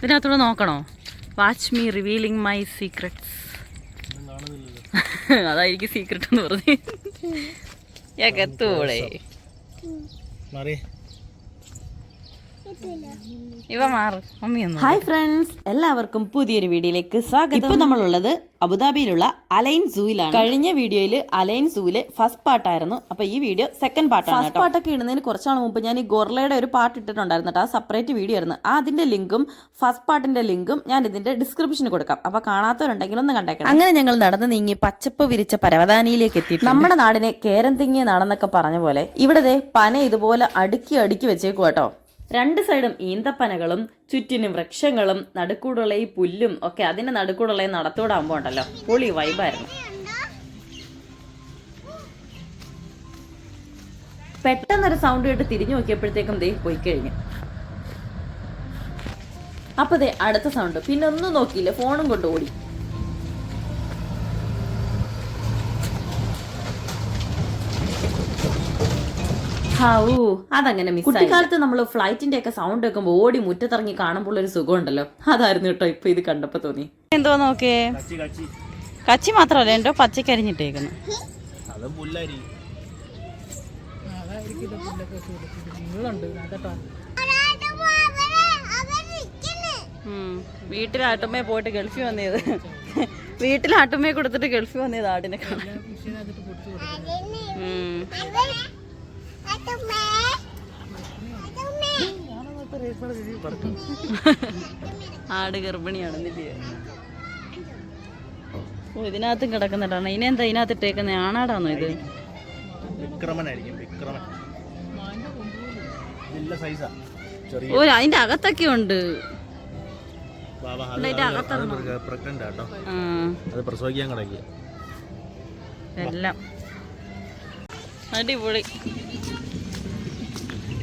ഇതിനകത്തൂടെ നോക്കണോ? Watch me revealing my secrets അതായിരിക്കും secret എന്ന് പറഞ്ഞു. എത്തൂടെ മാറി ഇവ മാറ്. ഹായ് ഫ്രണ്ട്സ് എല്ലാവർക്കും പുതിയൊരു വീഡിയോയിലേക്ക് സ്വാഗതം. ഇപ്പൊ നമ്മളുള്ളത് അബുദാബിയിലുള്ള അലൈൻ സൂയിലാണ് കഴിഞ്ഞ വീഡിയോയിൽ അലൈൻ സൂയിലെ ഫസ്റ്റ് പാട്ടായിരുന്നു. അപ്പൊ ഈ വീഡിയോ സെക്കൻഡ് പാട്ടാണ് ഫസ്റ്റ് പാട്ടൊക്കെ ഇടുന്നതിന് കുറച്ചാൾ മുമ്പ് ഞാൻ ഈ ഗോർലയുടെ ഒരു പാട്ട് ഇട്ടിട്ടുണ്ടായിരുന്നു കേട്ടോ. ആ സെപ്പറേറ്റ് വീഡിയോ ആയിരുന്നു. ആ അതിന്റെ ലിങ്കും ഫസ്റ്റ് പാട്ടിന്റെ ലിങ്കും ഞാൻ ഇതിന്റെ ഡിസ്ക്രിപ്ഷനിൽ കൊടുക്കാം. അപ്പൊ കാണാത്തവരുണ്ടെങ്കിൽ ഒന്ന് കണ്ടേക്കാം അങ്ങനെ ഞങ്ങൾ നടന്ന് നീങ്ങി പച്ചപ്പ് വിരിച്ച പരവതാനിയിലേക്ക് എത്തി നമ്മുടെ നാടിനെ കേരം തിങ്ങിയ നാടെന്നൊക്കെ പറഞ്ഞ പോലെ ഇവിടെ ദേ പന ഇതുപോലെ അടുക്കി അടുക്കി വെച്ചേക്കും കേട്ടോ. രണ്ട് സൈഡും ഈന്തപ്പനകളും ചുറ്റിനും വൃക്ഷങ്ങളും നടുക്കൂടുള്ള ഈ പുല്ലും ഒക്കെ അതിന്റെ നടുക്കൂടുള്ള നടത്തൂടാകുമ്പോ ഉണ്ടല്ലോ. പൊളി വൈബായിരുന്നു പെട്ടെന്നൊരു സൗണ്ട് കേട്ട് തിരിഞ്ഞു നോക്കിയപ്പോഴത്തേക്കും ദേ പോയി കഴിഞ്ഞു. അപ്പൊ ദേ അടുത്ത സൗണ്ട് പിന്നെ ഒന്നും നോക്കിയില്ല. ഫോണും കൊണ്ട് ഓടി. ഹാവൂ അതങ്ങനെ മിസ് കുട്ടിക്കാലത്ത് നമ്മൾ ഫ്ലൈറ്റിന്റെ ഒക്കെ സൗണ്ട് കേൾക്കുമ്പോൾ ഓടി മുറ്റത്തിറങ്ങി കാണുമ്പോൾ ഒരു സുഖമുണ്ടല്ലോ. അതായിരുന്നു കേട്ടോ ഇപ്പൊ ഇത് കണ്ടപ്പോ തോന്നി. എന്തോ നോക്കേ കച്ചി മാത്രല്ല മാത്രമല്ല എന്തോ പച്ചക്കരിഞ്ഞിട്ടേക്കുന്നു. അത് പുല്ലാരി. വീട്ടിലാട്ടുമ്മയെ പോയിട്ട് ഗൾഫിൽ വന്നത്. വീട്ടിലാട്ടുമ്മയെ കൊടുത്തിട്ട് ഗൾഫിൽ വന്നത് ആടിനെ കാണാൻ. ആട് ഗർഭിണിയാണ് എന്നിട്ട് ഓ ഇതിനകത്തും കിടക്കുന്നുണ്ടാണ് ഇതിനെന്താ ഇതിനകത്ത് ഇട്ടേക്കുന്നത് ആണാടാണോ ഇത്? വിക്രമനായിരിക്കും വിക്രമൻ. നല്ല സൈസാ ഓ അതിന്റെ അകത്തൊക്കെ ഉണ്ട്. ബാബാ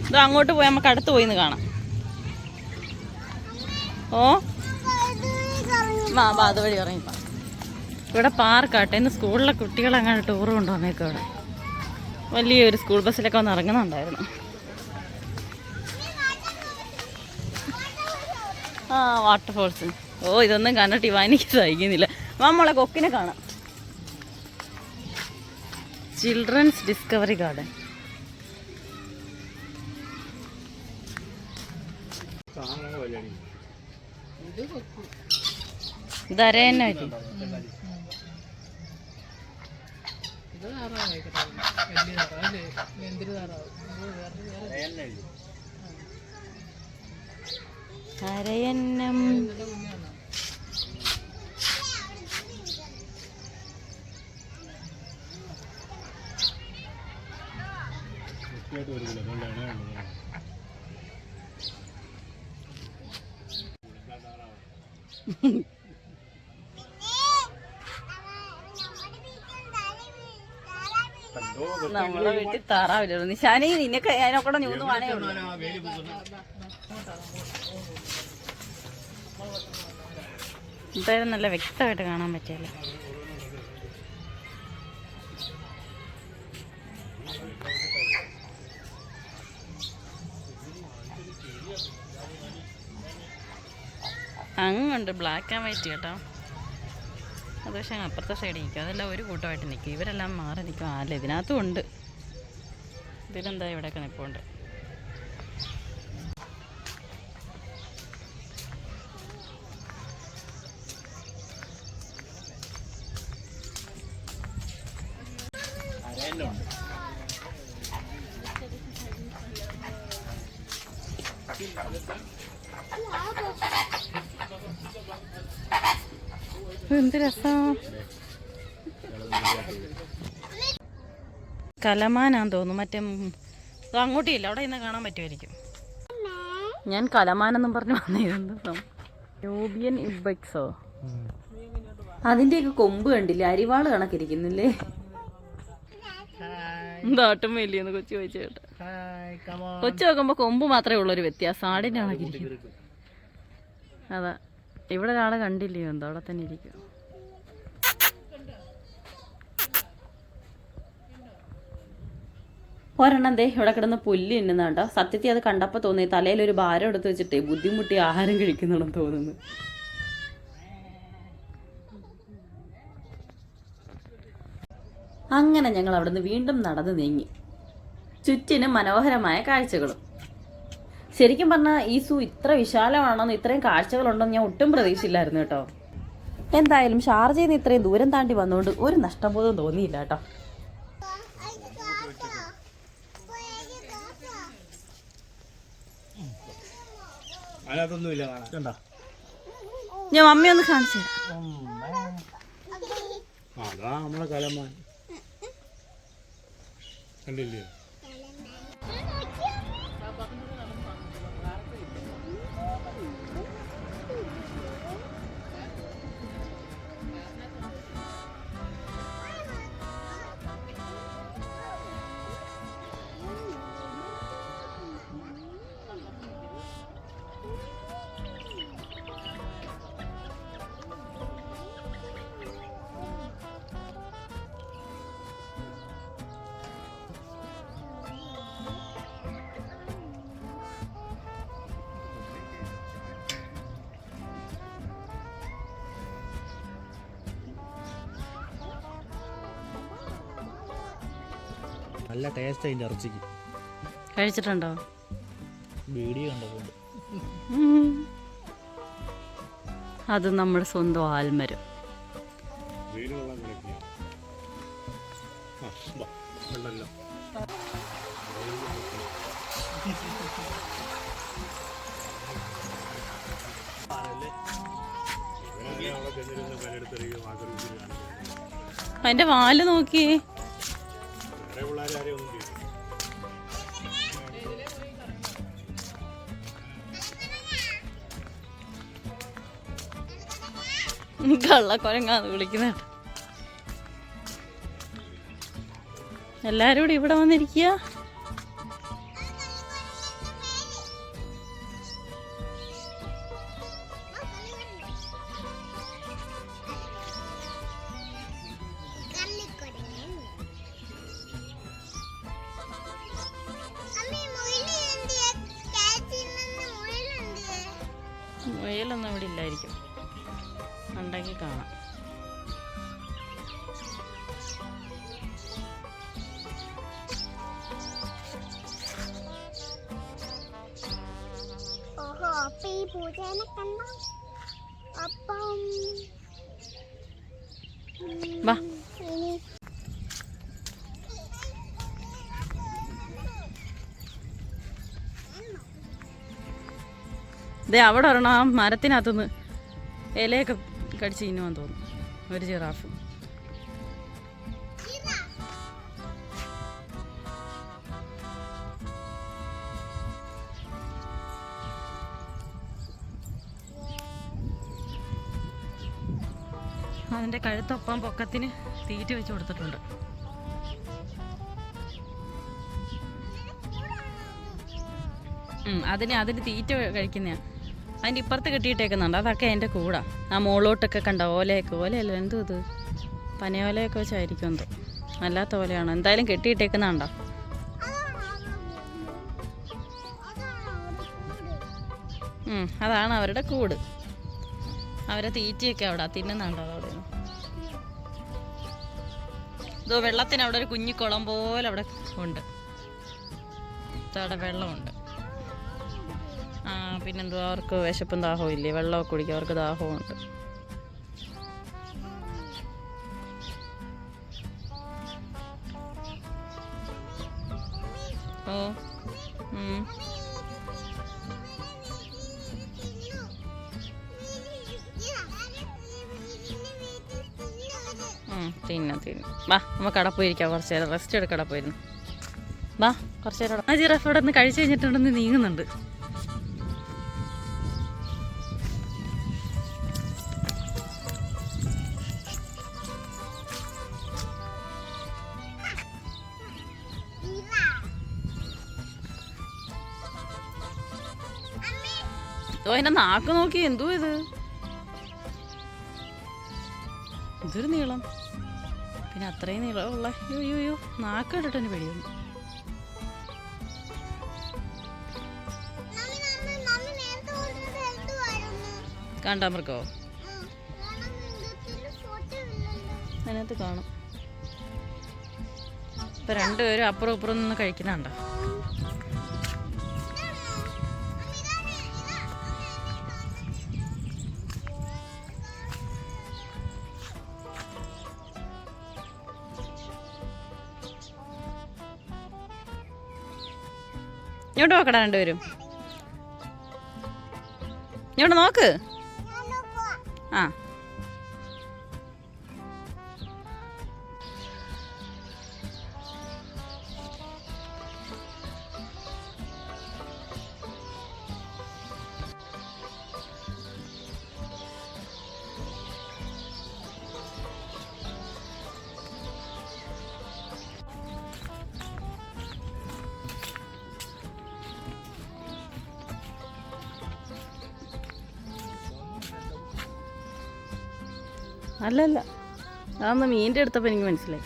ഇത് അങ്ങോട്ട് പോയി നമുക്ക് അടുത്ത് പോയിന്ന് കാണാം. ഓ? വാ വാ അതുവഴി ഇറങ്ങിപ്പോ ഇവിടെ പാർക്കാട്ടെ ഇന്ന് സ്കൂളിലെ കുട്ടികൾ അങ്ങനെ ടൂർ കൊണ്ടുവന്നേക്കും ഇവിടെ. വലിയൊരു സ്കൂൾ ബസ്സിലൊക്കെ വന്ന് ഇറങ്ങുന്നുണ്ടായിരുന്നു. ആ വാട്ടർഫോൾസ് ഓ ഇതൊന്നും കണ്ടിട്ട് ഇവാനിക്ക് സഹിക്കുന്നില്ല. നമ്മളെ കൊക്കിനെ കാണാം. ചിൽഡ്രൻസ് ഡിസ്കവറി ഗാർഡൻ ഇതരേന്നെ അരയന്നം വീട്ടിൽ താറാവില്ല നിശാനി നിനക്ക് അതിനൊക്കെ ഞൂന്ന് ഉള്ളൂ. എന്തായാലും നല്ല വ്യക്തമായിട്ട് കാണാൻ പറ്റിയല്ലോ? അങ്ങുണ്ട് ബ്ലാക്ക് ആൻഡ് വൈറ്റ് കേട്ടോ. അത് പക്ഷേ അപ്പുറത്തെ സൈഡിൽ നിൽക്കും. അതെല്ലാം ഒരു കൂട്ടമായിട്ട് നിൽക്കും. ഇവരെല്ലാം മാറി നിൽക്കും. അല്ല ഇതിനകത്തും ഉണ്ട്. ഇതിലെന്താ ഇവിടെയൊക്കെ നിൽപ്പുണ്ട് എന്ത് രസം? കലമാനാന്ന് തോന്നുന്നു. മറ്റേ അങ്ങോട്ടില്ല. അവിടെ ഇന്ന് കാണാൻ പറ്റുമായിരിക്കും. ഞാൻ കലമാനെന്നും പറഞ്ഞു വന്നിരുന്നു. യൂബിയൻ ഇബക്സോ അതിന്റെയൊക്കെ കൊമ്പ് കണ്ടില്ലേ? അരിവാൾ കണക്കിരിക്കുന്നില്ലേ? എന്താട്ടും വലിയെന്ന് കൊച്ചു ചോദിച്ചു കൊച്ചു നോക്കുമ്പോ കൊമ്പ് മാത്രമേ ഉള്ളൊരു വ്യത്യാസം. ആടിന്റെ കണക്കിരിക്കും. അതാ. ഇവിടെ ഒരാളെ കണ്ടില്ലയോ? എന്തോ അവിടെ തന്നെ ഇരിക്കും. ഒരെണ്ണം ദേ ഇവിടെ കിടന്ന് പുല്ല് തിന്നുന്നുണ്ടോ സത്യത്തിൽ അത് കണ്ടപ്പോൾ തോന്നി തലയിൽ ഒരു ഭാരം എടുത്ത് വെച്ചിട്ടേ ബുദ്ധിമുട്ടി ആഹാരം കഴിക്കുന്നുണ്ടെന്ന് തോന്നുന്നു. അങ്ങനെ ഞങ്ങൾ അവിടുന്ന് വീണ്ടും നടന്നു നീങ്ങി. ചുറ്റിനും മനോഹരമായ കാഴ്ചകളും. ശരിക്കും പറഞ്ഞാൽ ഈ സൂ ഇത്ര വിശാലമാണെന്ന് ഇത്രയും കാഴ്ചകളുണ്ടോ ഞാൻ ഒട്ടും പ്രതീക്ഷയില്ലായിരുന്നു കേട്ടോ. എന്തായാലും ഷാർജയിൽ നിന്ന് ഇത്രയും ദൂരം താണ്ടി വന്നുകൊണ്ട് ഒരു നഷ്ടബോധം തോന്നിയില്ല കേട്ടോ. അതിനകത്തൊന്നുമില്ല കാണാൻ. കണ്ടോ? ഞാൻ മമ്മി ഒന്ന് കാണിച്ചു അതാ നമ്മളെ കലമാൻ. കണ്ടില്ലേ? നല്ല ടേസ്റ്റ് അതിന്റെ ഇറച്ചിക്ക്. കഴിച്ചിട്ടുണ്ടോ? വീഡിയോ കണ്ടതുകൊണ്ട്. അത് നമ്മുടെ സ്വന്തം ആൽമരം. അതിന്റെ വാൽ നോക്കിയേ കള്ളക്കൊരങ്ങാന്ന് വിളിക്കുന്നുണ്ട്. എല്ലാരും കൂടി ഇവിടെ വന്നിരിക്കുക മുയലൊന്നും ഇവിടെ ഇല്ലായിരിക്കും. ഉണ്ടെങ്കിൽ കാണാം. ഓഹോ അപ്പൊ ഈ പൂജേനെ കണ്ട? അപ്പം വാ. ഇനി ദേ അവിടെ ഒരെണ്ണം ആ മരത്തിനകത്തുനിന്ന് ഇലയൊക്കെ കടിച്ച് തിന്നുവാൻ തോന്നുന്നു ഒരു ജിറാഫ്. അതിന്റെ കഴുത്തൊപ്പം പൊക്കത്തിന് തീറ്റ വെച്ച് കൊടുത്തിട്ടുണ്ട്. അതിന് അതിന് തീറ്റ കഴിക്കുന്നതാണ് അതിന്റെ ഇപ്പുറത്ത് കെട്ടിയിട്ടേക്കുന്നുണ്ട്. അതൊക്കെ എന്റെ കൂടാ. ആ മോളോട്ടൊക്കെ കണ്ട? ഓലയൊക്കെ ഓലയല്ല? എന്തോ ഇത്? പനയോലയൊക്കെ വെച്ചായിരിക്കും എന്തോ. അല്ലാത്ത ഓലയാണ്? എന്തായാലും കെട്ടിയിട്ടേക്കുന്നുണ്ടോ? അതാണ് അവരുടെ കൂട്. അവരെ തീറ്റയൊക്കെ അവിടെ തിന്നുന്നുണ്ടോ അതവിടെ ഇതോ വെള്ളത്തിന് അവിടെ ഒരു കുഞ്ഞിക്കുളം പോലെ അവിടെ ഉണ്ട്. അവിടെ വെള്ളമുണ്ട്. ആ പിന്നെന്തോ അവർക്ക് വിശപ്പും ദാഹവും ഇല്ലേ? വെള്ളമൊക്കെ കുടിക്കും അവർക്ക് ദാഹവുമുണ്ട്. ഓ തിന്ന തിന്ന. വാ നമുക്ക് കടപ്പോയിരിക്കാം കുറച്ച് നേരം. റെസ്റ്റ് എടുക്കടപ്പോയിരുന്നു വാ കുറച്ച് നേരം ആ ജിറാഫ് ഇവിടെ നിന്ന് കഴിച്ചു കഴിഞ്ഞിട്ടുണ്ടെന്ന് നീങ്ങുന്നുണ്ട്. അവന്റെ നാക്ക് നോക്കി എന്തോ ഇത്? ഇതൊരു നീളം. പിന്നെ അത്രയും നീളമുള്ള നാക്ക് കണ്ടിട്ട് എന്നെ പേടിയുള്ളൂ കാണ്ടാ മൃഗമോ അതിനകത്ത് കാണും. ഇപ്പൊ രണ്ടുപേരും അപ്പുറം അപ്പുറം നിന്ന് കഴിക്കുന്നുണ്ടോ? ഇങ്ങോട്ട് നോക്കടാ രണ്ടുപേരും. ഇങ്ങോട്ട് നോക്ക്. ആ. അല്ലല്ല. അതൊന്ന് മീന്റെ എടുത്തപ്പോൾ എനിക്ക് മനസ്സിലായി.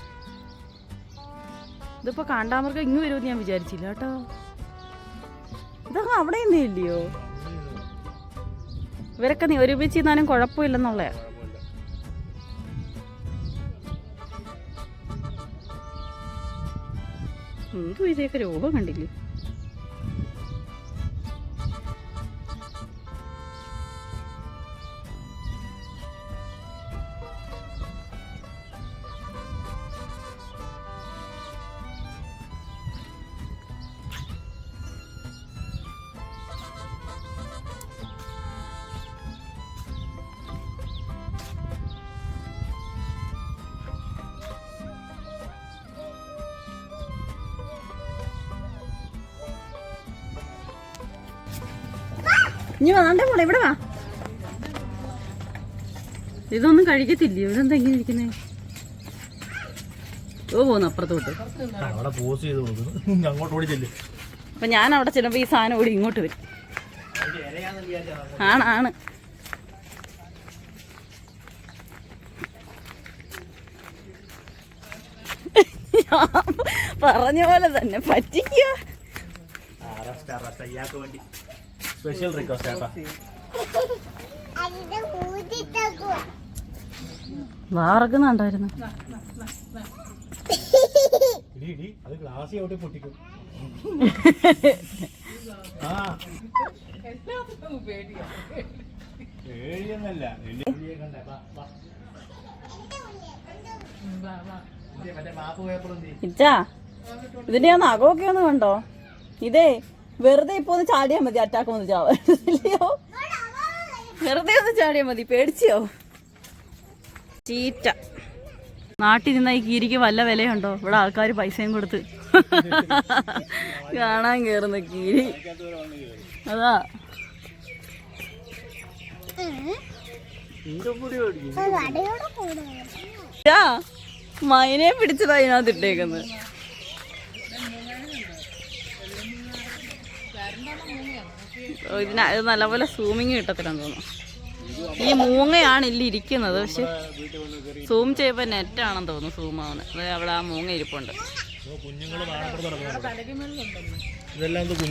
ഇതിപ്പോൾ കാണ്ടാമൃഗം ഇങ്ങ് വരുമെന്ന് ഞാൻ വിചാരിച്ചില്ല കേട്ടോ. ഇതൊക്കെ അവിടെ ഒന്നും ഇല്ലയോ? ഇവരൊക്കെ നീ ഒരുമിച്ച് ഇരുന്നാലും കുഴപ്പമില്ലെന്നുള്ള എനിക്ക് ഇതൊക്കെ രൂപം കണ്ടില്ലേ? ഇനി വന്നാണ്ടേ മോളെ ഇവിടെ വാ. ഇതൊന്നും കഴിക്കത്തില്ല? ഇവിടെ എന്താ ഇങ്ങനെ ഇരിക്കുന്നേ? ഓ പോന്നു അപ്പുറത്തോട്ട്. അപ്പൊ ഞാൻ അവിടെ ചെല്ലുമ്പോ ഈ സാധനം ഓടി ഇങ്ങോട്ട് വരും. ആണ് ആണ്. പറഞ്ഞ പോലെ തന്നെ പറ്റിക്കുക വേണ്ടി. സ്പെഷ്യൽ റിക്വസ്റ്റ് ആട്ടാ വാറക്കുന്നുണ്ടായിരുന്നു അത് ഗ്ലാസ് ഔട്ട് പൊട്ടിക്കും. ആ. പേടിയൊന്നല്ല? ഇച്ചാ ഇതിന്റെ നഖമൊക്കെ ഒന്ന് കണ്ടോ? ഇതേ വെറുതെ ഇപ്പൊ ഒന്ന് ചാടിയാ മതി അറ്റാക്ക് ഒന്ന് ചാവോ വെറുതെ ഒന്ന് ചാടിയാ മതി പേടിച്ചോ? ചീറ്റ. നാട്ടിൽ നിന്ന ഈ കീരിക്ക് വല്ല വിലയുണ്ടോ? ഇവിടെ ആൾക്കാർ പൈസയും കൊടുത്ത്. കാണാൻ കേറുന്ന കീരി. അതാ. മൈനെ പിടിച്ചതാ ഇതിനകത്ത് ഇട്ടേക്കുന്നത്. ഇതിന ഇത് നല്ലപോലെ സൂമിങ് കിട്ടത്തില്ലെന്ന് തോന്നുന്നു. ഈ മൂങ്ങയാണ് ഇല്ല ഇരിക്കുന്നത് പക്ഷെ സൂം ചെയ്യുമ്പോൾ നെറ്റാണെന്ന് തോന്നുന്നു സൂം ആവുന്നത് അതായത് അവിടെ ആ മൂങ്ങ ഇരിപ്പുണ്ട്.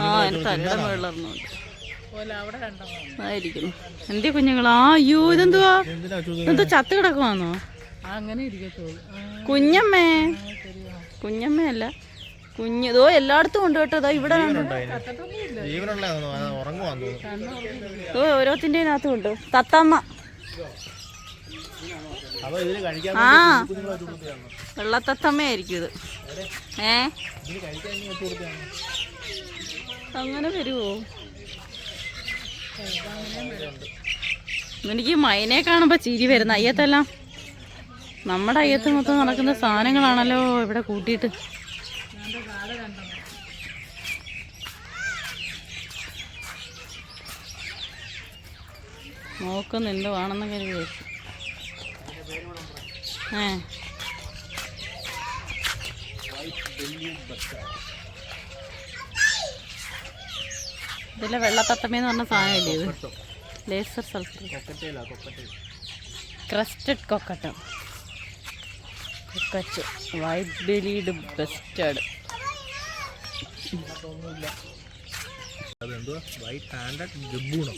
ആ എന്റെ തലയുടെ എന്തേ കുഞ്ഞുങ്ങളാ? അയ്യോ ഇതെന്തുവാ? എന്തോ ചത്ത് കിടക്കുവാന്നോ? കുഞ്ഞമ്മേ. കുഞ്ഞമ്മയല്ല. കുഞ്ഞ് ഇതോ എല്ലായിടത്തും ഉണ്ട് കേട്ടോ. ഇവിടെ ഓ ഓരോത്തിന്റെ അകത്തും തത്തമ്മ. ആ വെള്ളത്തത്തമ്മയായിരിക്കും ഇത്. ഏ? അങ്ങനെ വരുമോ എനിക്ക് മൈനെ കാണുമ്പോ ചിരി വരുന്ന. അയ്യത്തെല്ലാം. നമ്മുടെ അയ്യത്ത് മൊത്തം നടക്കുന്ന സാധനങ്ങളാണല്ലോ ഇവിടെ കൂട്ടിയിട്ട്. നോക്കുന്നു എന്തോ ആണെന്ന് കരുതി വെച്ചു ഏ. ഇതിലെ വെള്ളത്തത്തമ്മയെന്ന് പറഞ്ഞ സാധനമില്ലേ ഇത്? ലേസർ ക്രസ്റ്റഡ് കൊക്കട്ടം. കൊക്കച്ചു. വൈറ്റ് ബെലീഡ് ബെസ്റ്റഡ് അതെന്തുവാ? വൈറ്റ് ഹാൻഡഡ് ഗബ്ബൂണോ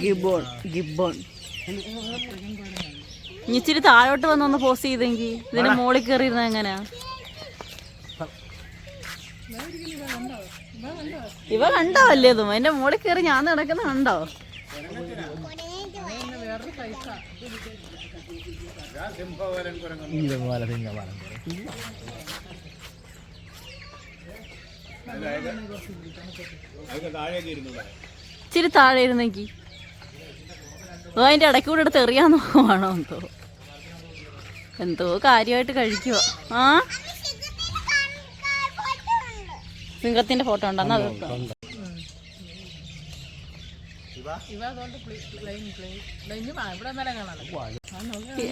ഗിബോൺ ഗിബോൺ ഇനി ഇച്ചിരി താഴോട്ട് വന്നൊന്ന് പോസ്റ്റ് ചെയ്തെങ്കിൽ ഇതിന്റെ മോളിൽ കയറിയിരുന്ന എങ്ങനെയാ? ഇവ കണ്ടോ അല്ലേ ഇതും? എന്റെ മോളിൽ കയറി ഞാൻ നടക്കുന്ന കണ്ടോ? വെങ്ങാല സിംഗമാണ് ഇച്ചിരി താഴെ ഇരുന്നെങ്കിൽ ഓ അതിന്റെ ഇടയ്ക്ക് കൂടെ എടുത്ത് എറിയാൻ നോക്കുവാണോ എന്തോ? എന്തോ കാര്യമായിട്ട് കഴിക്കുക ആ? സിംഹത്തിന്റെ ഫോട്ടോ ഉണ്ടെന്നാ.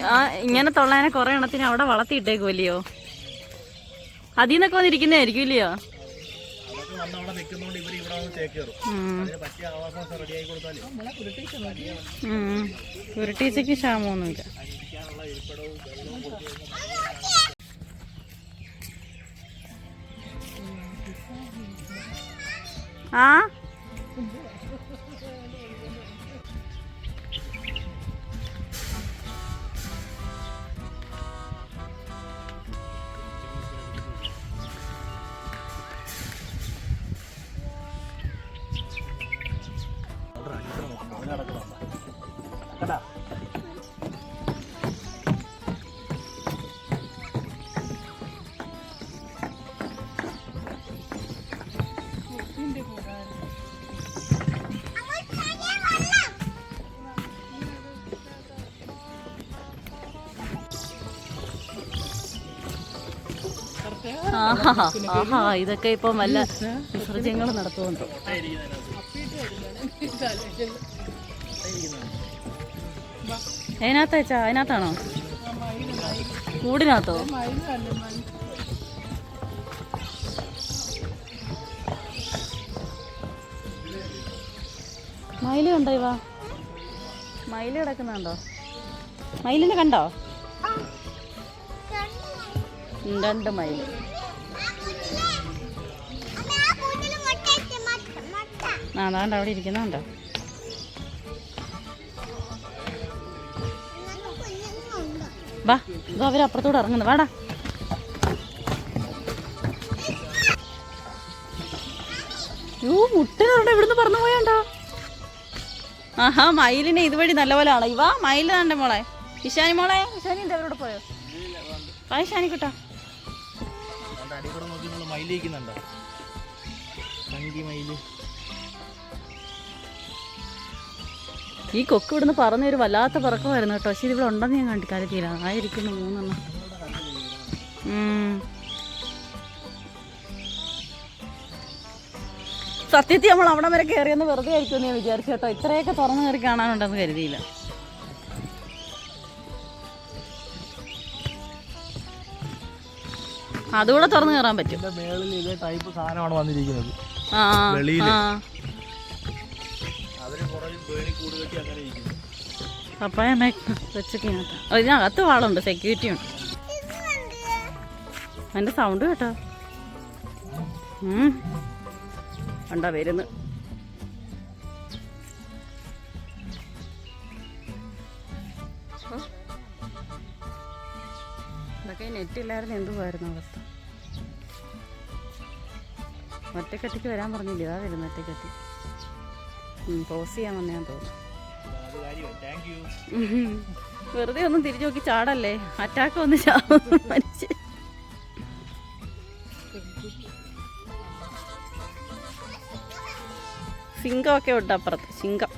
ആ ഇങ്ങനെ തൊള്ളാനെ കുറെ എണ്ണത്തിന് അവിടെ വളർത്തിയിട്ടേക്കുമല്ലയോ അതിൽ നിന്നൊക്കെ വന്നിരിക്കുന്നതായിരിക്കും ഇല്ലയോ? വന്ന് അവിടെ നിൽക്കുന്നോണ്ട് ഇവർ ഇവിടെ വന്ന് ചേക്കേറും ഉം. അതിന് പറ്റിയ ആവാസം റെഡി ആയി കൊടുത്താലേ. ഉം. കുരുട്ടീച്ചയ്ക്ക് ക്ഷാമമൊന്നുമില്ല. ഇരിക്കാനുള്ള ഇരിപ്പിടവും വെള്ളവും കൊടുത്തു ആ? ആഹാ. ഇതൊക്കെ ഇപ്പം വല്ല വിസർജ്യങ്ങൾ നടത്തുന്നുണ്ട്. അതിനകത്ത് വെച്ചാ അതിനകത്താണോ? കൂടിനകത്തോ? മയിൽ കണ്ടോ ഇവ? മയിൽ കിടക്കുന്നുണ്ടോ? മയിലിനെ കണ്ടോ? രണ്ട് മയിൽ. അതാണ്ട് അവിടെ ഇരിക്കുന്നുണ്ടോ. വാ ഇതോ അവരപ്പുറത്തൂടെ ഇറങ്ങുന്നു. വാടാ. യോ മുട്ടനുണ്ട് ഇവിടുന്ന് പറന്നു പോയാണ്ടോ? ആഹാ മയിലിനെ ഇതുവഴി നല്ലപോലെ ആണോ ഇവാ മയിൽ കണ്ട മോളെ. ഇഷാനി മോളെ ഇഷാനി എന്റെ അവരോട് പോയോ? ആ ഇഷാനി കുട്ടാ. സംഗീ മയിൽ. ഈ കൊക്ക് ഇവിടുന്ന് പറന്ന ഒരു വല്ലാത്ത പറക്കമായിരുന്നു കേട്ടോ. പക്ഷെ ഇവിടെ ഉണ്ടെന്ന് ഞാൻ കണ്ടി കരുതിയില്ല ആയിരിക്കുന്നു മൂന്നെണ്ണം. സത്യത്തിൽ നമ്മൾ അവിടെ വരെ കയറിയെന്ന് വെറുതെ ആയിരിക്കും ഞാൻ വിചാരിച്ചു കേട്ടോ. ഇത്രയൊക്കെ തുറന്നു കയറി കാണാനുണ്ടെന്ന് കരുതിയില്ല. അതുകൂടെ തുറന്നു കയറാൻ പറ്റും. ആ. പപ്പായ അമ്മ വെച്ചിട്ടിനകത്ത് ഇതിനകത്ത് വാളുണ്ട് സെക്യൂരിറ്റി ഉണ്ട്. അതിന്റെ സൗണ്ട് കേട്ടോ. കണ്ടാ വരുന്നു. ഇതൊക്കെ നെറ്റ് ഇല്ലായിരുന്നു എന്തുവായിരുന്നു അവസ്ഥ? ഒറ്റക്കെട്ടിക്ക് വരാൻ പറഞ്ഞില്ലേ? ഇതാ വരുന്നു ഒറ്റക്കെട്ടി. പോസ് ചെയ്യാൻ വന്നേന്ന് തോന്നുന്നു. വെറുതെ ഒന്നും തിരിച്ചു നോക്കി ചാടല്ലേ? അറ്റാക്ക് വന്ന് ചാവും മനുഷ്യൻ സിംഗമൊക്കെ ഉണ്ട് അപ്പുറത്ത് സിംഗം.